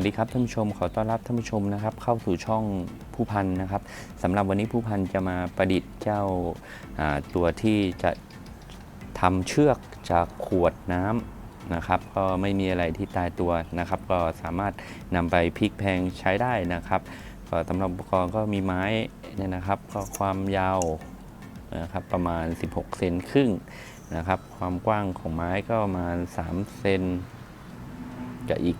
วัสดีครับท่านผู้ชมขอต้อนรับท่านผู้ชมนะครับ เข้าสู่ช่องผู้พันนะครับสำหรับวันนี้ผู้พันจะมาประดิษฐ์เจ้าตัวที่จะทำเชือกจากขวดน้ำนะครับ ก็ไม่มีอะไรที่ตายตัวนะครับ ก็สามารถนำไปพลิกแพงใช้ได้นะครับก็สำหรับอุปกรณ์ก็มีไม้เนี่ยนะครับ ก็ความยาวนะครับประมาณ 16 เซนครึ่งนะครับ ความกว้างของไม้ก็ประมาณ 3 เซนกับอีก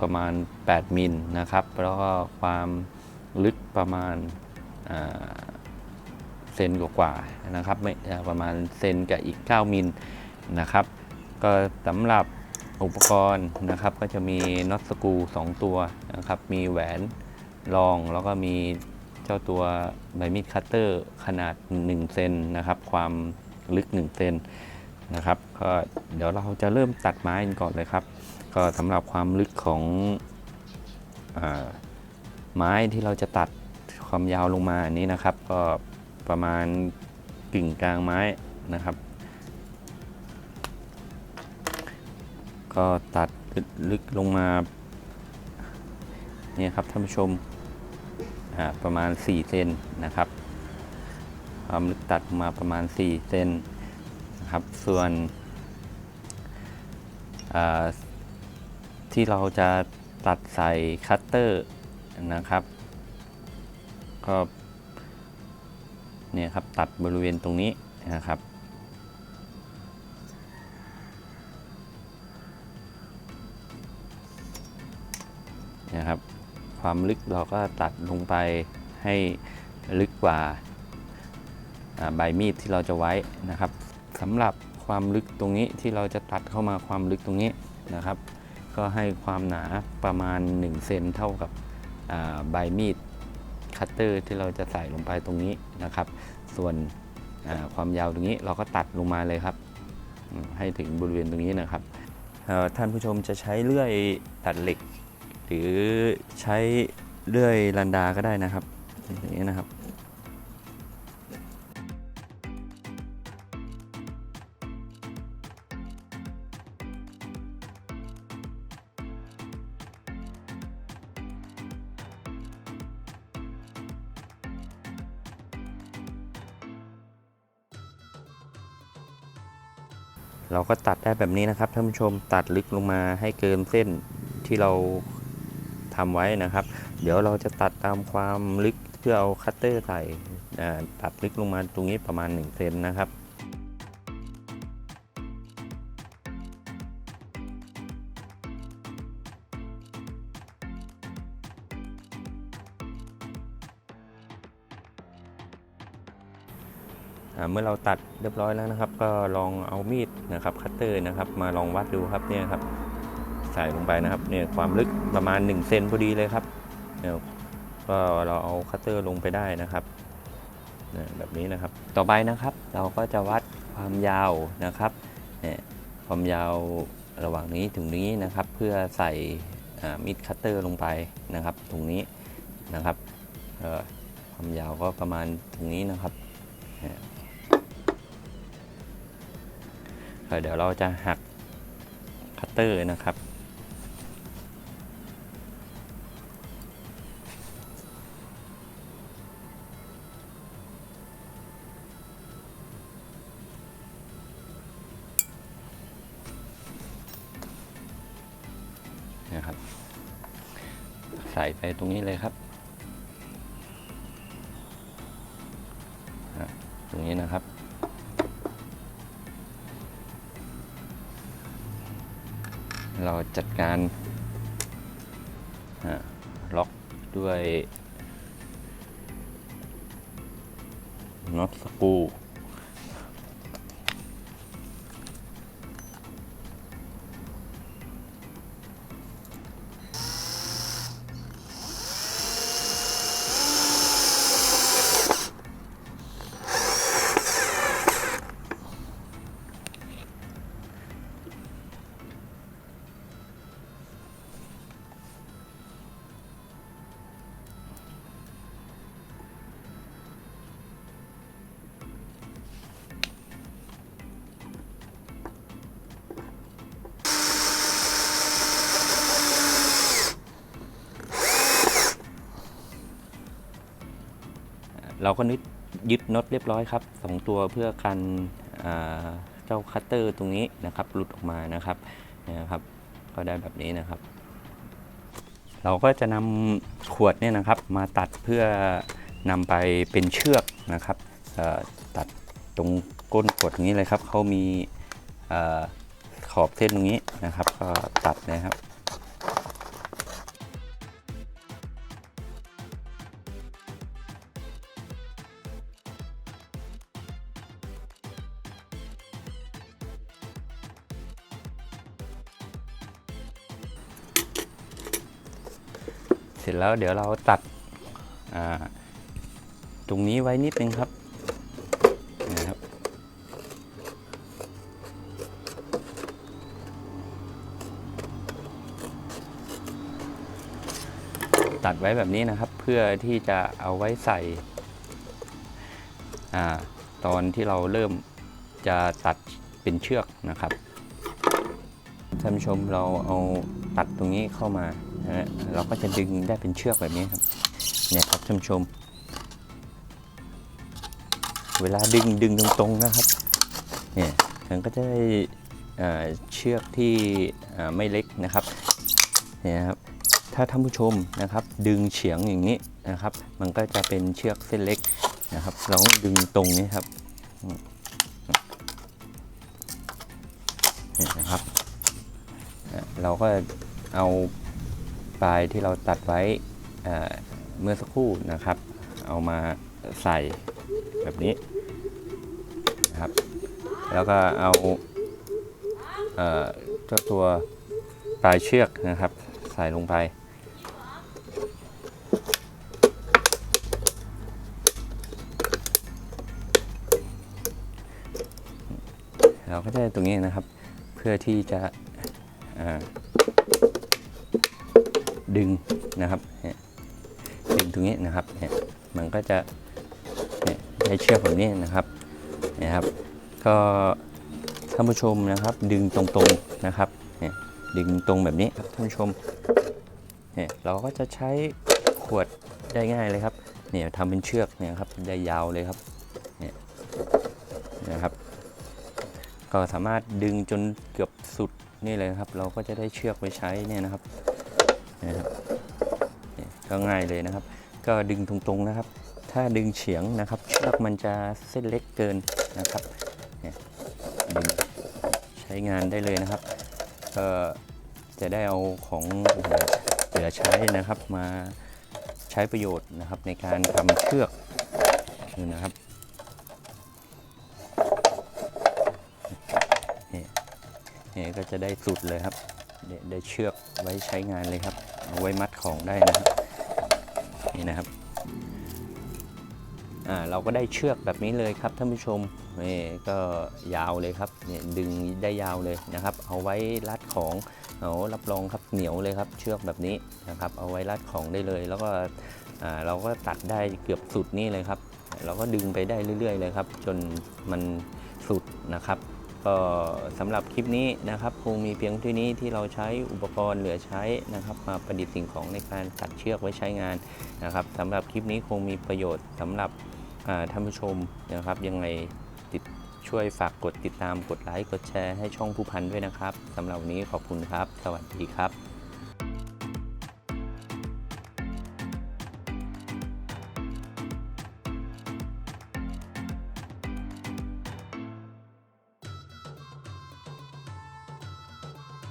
ประมาณ 8 มิลนะครับ แล้วก็ความลึกประมาณเซนกว่าๆนะครับไม่ประมาณเซนกับอีก 9 มิลนะครับ ก็สำหรับอุปกรณ์นะครับก็จะมีน็อตสกู2ตัวนะครับ มีแหวนรองแล้วก็มีเจ้าตัวใบมีดคัตเตอร์ขนาด 1 เซนนะครับ ความลึก 1 เซนนะครับ ก็เดี๋ยวเราจะเริ่มตัดไม้กันก่อนเลยครับ ก็สำหรับความลึกของอไม้ที่เราจะตัดความยาวลงมาอันนี้นะครับ ก็ประมาณกึ่งกลางไม้นะครับ ก็ตัดลึกลงมาเนี่ยครับท่านผู้ชมประมาณ 4 เซนนะครับ ความลึกตัดมาประมาณ 4 เซนนะครับ ส่วน ที่เราจะตัดใส่คัตเตอร์นะครับ ก็เนี่ยครับตัดบริเวณตรงนี้นะครับ นะครับ ความลึกเราก็ตัดลงไปให้ลึกกว่าใบมีดที่เราจะไว้นะครับสำหรับความลึกตรงนี้ที่เราจะตัดเข้ามาความลึกตรงนี้นะครับ ก็ให้ความหนาประมาณ 1 เซนเท่ากับใบมีดคัตเตอร์ที่เราจะใส่ลงไปตรงนี้นะครับ ส่วนความยาวตรงนี้เราก็ตัดลงมาเลยครับ ให้ถึงบริเวณตรงนี้นะครับท่านผู้ชมจะใช้เลื่อยตัดเหล็ก หรือใช้เลื่อยลันดาก็ได้นะครับอย่างนี้นะครับ เราก็ตัดได้แบบนี้นะครับท่านผู้ชมตัดลึกลงมาให้เกินเส้นที่เราทำไว้นะครับ เดี๋ยวเราจะตัดตามความลึกเพื่อเอาคัตเตอร์ใส่ตัดลึกลงมาตรงนี้ประมาณ1เซนนะครับ เมื่อเราตัดเรียบร้อยแล้วนะครับ ก็ลองเอามีดนะครับคัตเตอร์นะครับ มาลองวัดดูครับเนี่ยครับ ใส่ลงไปนะครับเนี่ยความลึกประมาณ1เซนพอดีเลยครับเนี่ยก็เราเอาคัตเตอร์ลงไปได้นะครับนะแบบนี้นะครับ ต่อไปนะครับ เราก็จะวัดความยาวนะครับเนี่ยความยาวระหว่างนี้ถึงนี้นะครับ เพื่อใส่มีดคัตเตอร์ลงไปนะครับตรงนี้นะครับความยาวก็ประมาณตรงนี้นะครับ เดี๋ยวเราจะหักคัตเตอร์นะครับ นะครับ ใส่ไปตรงนี้เลยครับ เราจัดการล็อกด้วยน็อตสกู เราก็นึดยึดน็อตเรียบร้อยครับสองตัวเพื่อกันเจ้าคัตเตอร์ตรงนี้นะครับหลุดออกมานะครับนะครับ ก็ได้แบบนี้นะครับ เราก็จะนำขวดเนี่ยนะครับมาตัดเพื่อนำไปเป็นเชือกนะครับตัดตรงก้นขวดอย่างนี้เลยครับเขามีอขอบเส้นตรงนี้นะครับ ก็ตัดนะครับ สร็จแล้วเดี๋ยวเราตัดตรงนี้ไว้นิดนึงครับนะครับตัดไว้แบบนี้นะครับเพื่อที่จะเอาไว้ใส่อตอนที่เราเริ่มจะตัดเป็นเชือกนะครับท่านผู้ชมเราเอาตัดตรงนี้เข้ามา นะเราก็จะดึงได้เป็นเชือกแบบนี้ครับเนี่ยครับท่านผู้ชม เวลาดึงดึงตรงๆนะครับเนี่ยมันก็จะได้เชือกที่ไม่เล็กนะครับเนี่ยครับถ้าท่านผู้ชมนะครับ ดึงเฉียงอย่างนี้นะครับ มันก็จะเป็นเชือกเส้นเล็กนะครับ เราต้องดึงตรงนี้ครับเนี่ยนะครับ เราก็เอา ปลายที่เราตัดไว้เเมื่อสักครู่นะครับ เอามาใส่แบบนี้นะครับ แล้วก็เอาเจ้าตัวปลายเชือกนะครับ ใส่ลงไป เราก็จะได้ตรงนี้นะครับ เพื่อที่จะ ดึงนะครับดึงตรงนี้นะครับเนี่ยมันก็จะเนี่ยได้เชือกแบบนี้นะครับนี่ยครับ ก็ท่านผู้ชมนะครับ ดึงตรงๆนะครับเนี่ยดึงตรงแบบนี้ครับท่านผู้ชมเนี่ยเราก็จะใช้ขวดได้ง่ายเลยครับเนี่ยทำเป็นเชือกเนี่ยครับได้ยาวเลยครับเนี่ยนะครับ ก็สามารถดึงจนเกือบสุดนี่เลยครับ เราก็จะได้เชือกไว้ใช้เนี่ยนะครับเนี่ยครับเนี่ย ก็ง่ายเลยนะครับ ก็ดึงตรงๆนะครับ ถ้าดึงเฉียงนะครับเชือกมันจะเส้นเล็กเกินนะครับเนี่ยดึงใช้งานได้เลยนะครับ ก็จะได้เอาของเหลือใช้นะครับมาใช้ประโยชน์นะครับในการทำเชือกนี่นะครับเนี่ยก็จะได้สุดเลยครับได้ได้เชือกไว้ใช้งานเลยครับ เอาไว้มัดของได้นะครับ นี่นะครับอ่าเราก็ได้เชือกแบบนี้เลยครับท่านผู้ชมนี่ก็ยาวเลยครับเนี่ยดึงได้ยาวเลยนะครับ เอาไว้รัดของเอารับรองครับเหนียวเลยครับ เชือกแบบนี้นะครับ เอาไว้รัดของได้เลย แล้วก็อ่าเราก็ตัดได้เกือบสุดนี่เลยครับ เราก็ดึงไปได้เรื่อย ๆ เลยครับ จนมันสุดนะครับ ก็สำหรับคลิปนี้นะครับคงมีเพียงที่นี้ที่เราใช้อุปกรณ์เหลือใช้นะครับมาประดิษฐ์สิ่งของในการตัดเชือกไว้ใช้งานนะครับสำหรับคลิปนี้คงมีประโยชน์สำหรับท่านผู้ชมนะครับยังไงติดช่วยฝากกดติดตามกดไลค์กดแชร์ให้ช่องผู้พันด้วยนะครับสำหรับวันนี้ขอบคุณครับ สวัสดีครับ